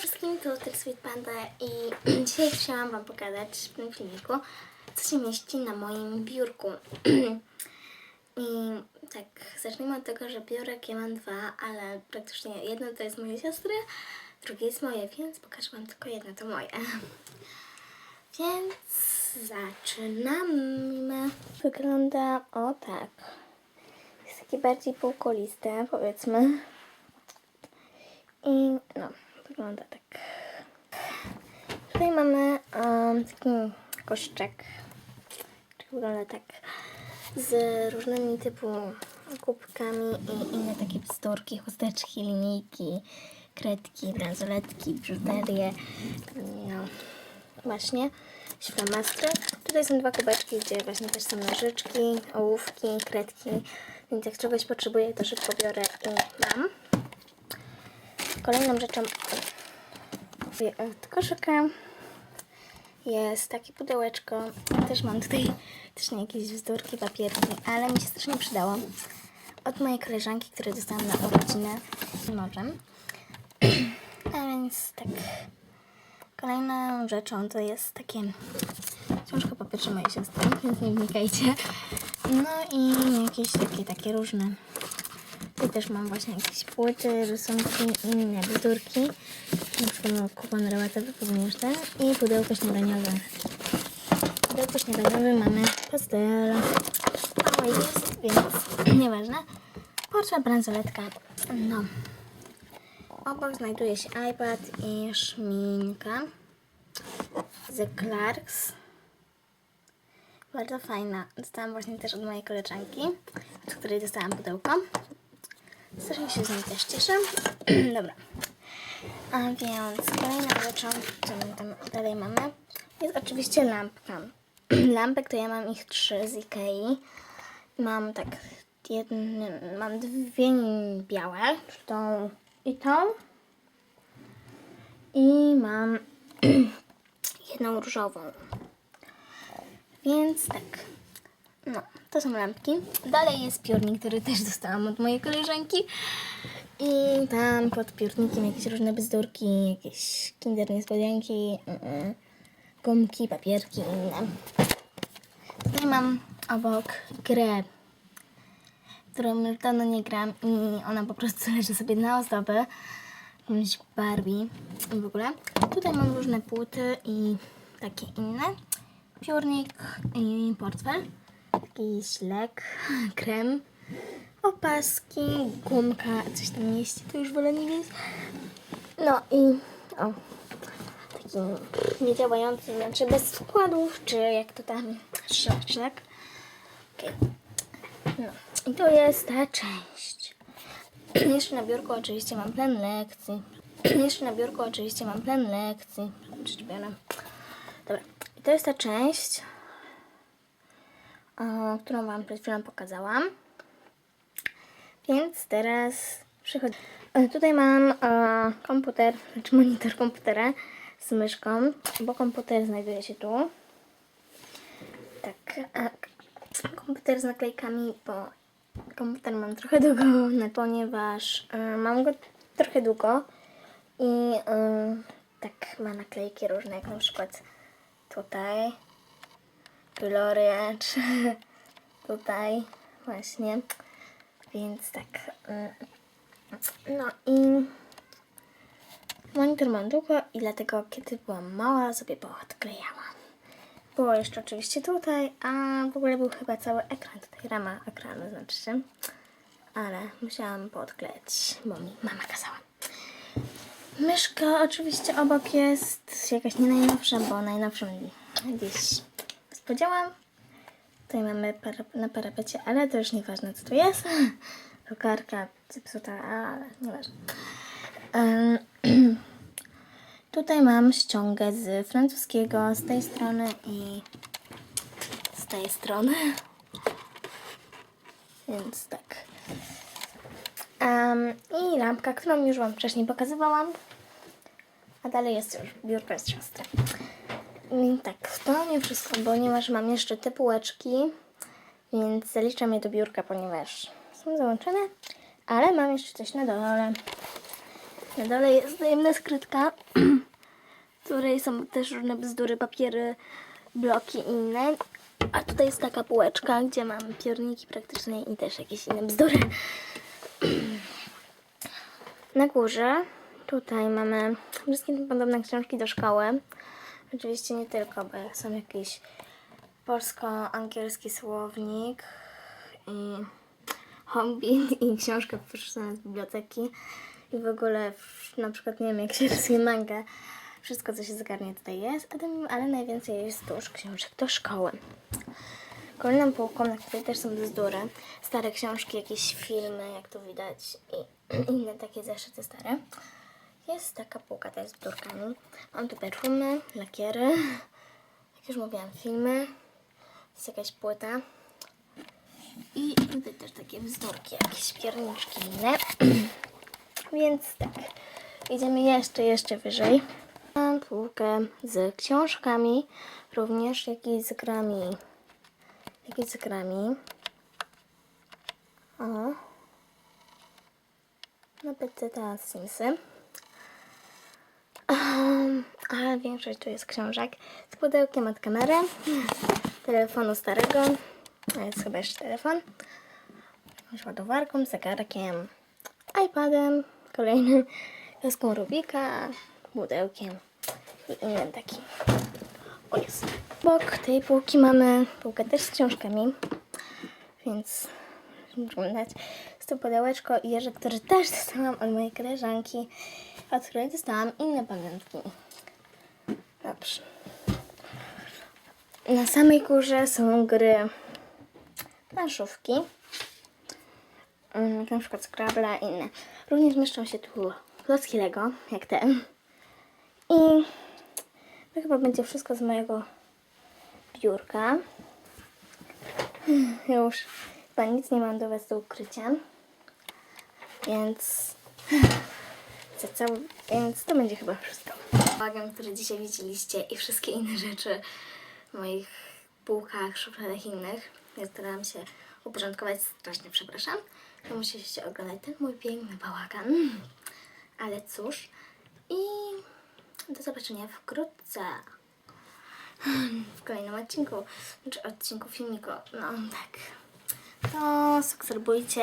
wszystkim, to Tyk Sweet Panda i dzisiaj chciałam Wam pokazać w tym filmiku, co się mieści na moim biurku. I tak, zacznijmy od tego, że biurek ja mam dwa, ale praktycznie jedno to jest mojej siostry, drugie jest moje, więc pokażę Wam tylko jedno, to moje. Więc zaczynamy. Wygląda o tak. Jest takie bardziej półkoliste, powiedzmy. I no, wygląda tak. Tutaj mamy um, taki koszyczek. Który wygląda tak z różnymi typu kubkami i inne takie bzdurki, chusteczki, linijki, kredki, bransoletki, biżuterię. No, właśnie. Ślamastry. Tutaj są dwa kubeczki, gdzie właśnie też są nożyczki, ołówki, kredki. Więc jak czegoś potrzebuję, to szybko biorę i mam. Kolejną rzeczą od koszyka jest takie pudełeczko. Też mam tutaj też nie jakieś wzdórki, papierki, ale mi się strasznie przydało. Od mojej koleżanki, której dostałam na urodzinę nożem. A więc tak. Kolejną rzeczą to jest takie książka po pierwsze mojej siostry, więc nie wnikajcie. No i jakieś takie, takie różne Tutaj też mam właśnie jakieś płyty, rysunki i inne bzdurki. Na przykład mam kupon rabatowy, ponieważ ten i pudełko śniadaniowe. Pudełko śniadaniowe mamy pastel. Mało jest, więc nieważne. Porcja bransoletka. No. Obok znajduje się iPad i szminka z Clarks. Bardzo fajna. Dostałam właśnie też od mojej koleżanki, od której dostałam pudełko. Strasznie się z niej też cieszę. Dobra. A więc kolejną rzeczą, co my tam dalej mamy, jest oczywiście lampka. Lampek to ja mam ich trzy z Ikei. Mam tak jedny, mam dwie białe, tą i tą. I mam jedną różową. Więc tak. No, to są lampki. Dalej jest piórnik, który też dostałam od mojej koleżanki. I tam pod piórnikiem jakieś różne bzdurki, jakieś kinder niespodzianki, gumki, papierki i inne. Tutaj mam obok grę, którą już dawno nie gram i ona po prostu leży sobie na ozdobę. Jakąś Barbie i w ogóle. Tutaj mam różne płyty i takie inne. Piórnik i portfel jakiś lek, krem, opaski, gumka, coś tam mieści, to już wolę nie wiedzieć. No i o, taki niedziałający, znaczy bez wkładów, czy jak to tam, szlak. Okay. No i to jest ta część. Jeszcze na biurku oczywiście mam plan lekcji. Jeszcze na biurku oczywiście mam plan lekcji. Dobra, i to jest ta część którą Wam przed chwilą pokazałam. Więc teraz przychodzi. O, tutaj mam o, komputer, znaczy monitor komputera z myszką, bo komputer znajduje się tu. Tak, a, komputer z naklejkami, bo komputer mam trochę długo, ponieważ mam go trochę długo i tak ma naklejki różne, jak na przykład tutaj Gloria, czy tutaj właśnie. Więc tak. mm, No i monitor mam długo i dlatego kiedy byłam mała sobie poodklejałam. Było jeszcze oczywiście tutaj, a w ogóle był chyba cały ekran, tutaj rama ekranu znaczy się. Ale musiałam poodklejać, bo mi mama kazała. Myszka oczywiście obok jest jakaś nie najnowsza, bo najnowszą gdzieś spodziałam. Tutaj mamy para, na parapecie, ale to już nieważne co to jest. Drukarka zepsuta, ale nieważne. Um, tutaj mam ściągę z francuskiego z tej strony i z tej strony. Więc tak. Um, I lampka, którą już Wam wcześniej pokazywałam. A dalej jest już biurko z siostry. Tak, to nie wszystko, ponieważ mam jeszcze te półeczki, więc zaliczam je do biurka, ponieważ są załączone, ale mam jeszcze coś na dole. Na dole jest tajemna skrytka, w której są też różne bzdury, papiery, bloki i inne. A tutaj jest taka półeczka, gdzie mam piórniki praktyczne i też jakieś inne bzdury. Na górze tutaj mamy wszystkie podobne książki do szkoły. Oczywiście nie tylko, bo są jakiś polsko-angielski słownik i Hobbit i książka pożyczona z biblioteki i w ogóle na przykład nie wiem jak się rysuje manga. Wszystko co się zgarnie tutaj jest, ale najwięcej jest tu już książek do szkoły. Kolejną półką, na której też są bzdury, stare książki, jakieś filmy, jak tu widać i inne takie zeszyty stare. Jest taka półka też z bzdurkami. Mam tu perfumy, lakiery, jak już mówiłam, filmy, jest jakaś płyta. I tutaj też takie bzdurki, jakieś pierniczki inne. Więc tak, idziemy jeszcze, jeszcze wyżej. Mam półkę z książkami, również jak i z grami. Jak i z grami. O. Na PC ta Simsy. Um, ale większość tu jest książek. Z pudełkiem od kamery, telefonu starego, to jest chyba jeszcze telefon, jakąś ładowarką, zegarkiem, iPadem, kolejnym kreską Rubika, pudełkiem. I innym takim. O jest. Bok tej półki mamy. Półkę też z książkami, więc możemy dać z to pudełeczko i jeże, które też dostałam od mojej koleżanki, od której dostałam inne pamiątki. Dobrze. Na samej górze są gry planszówki. Mm, Na przykład Scrabble i inne. Również mieszczą się tu klocki Lego, jak te. I to chyba będzie wszystko z mojego biurka. Już chyba nic nie mam do Was do ukrycia. Więc za cały, więc to będzie chyba wszystko. Bagan, który dzisiaj widzieliście i wszystkie inne rzeczy w moich półkach, szufladach innych. Ja starałam się uporządkować, strasznie przepraszam. To musieliście oglądać ten mój piękny bałagan. Ale cóż. I do zobaczenia wkrótce. W kolejnym odcinku. Znaczy odcinku filmiku. No tak. To subskrybujcie.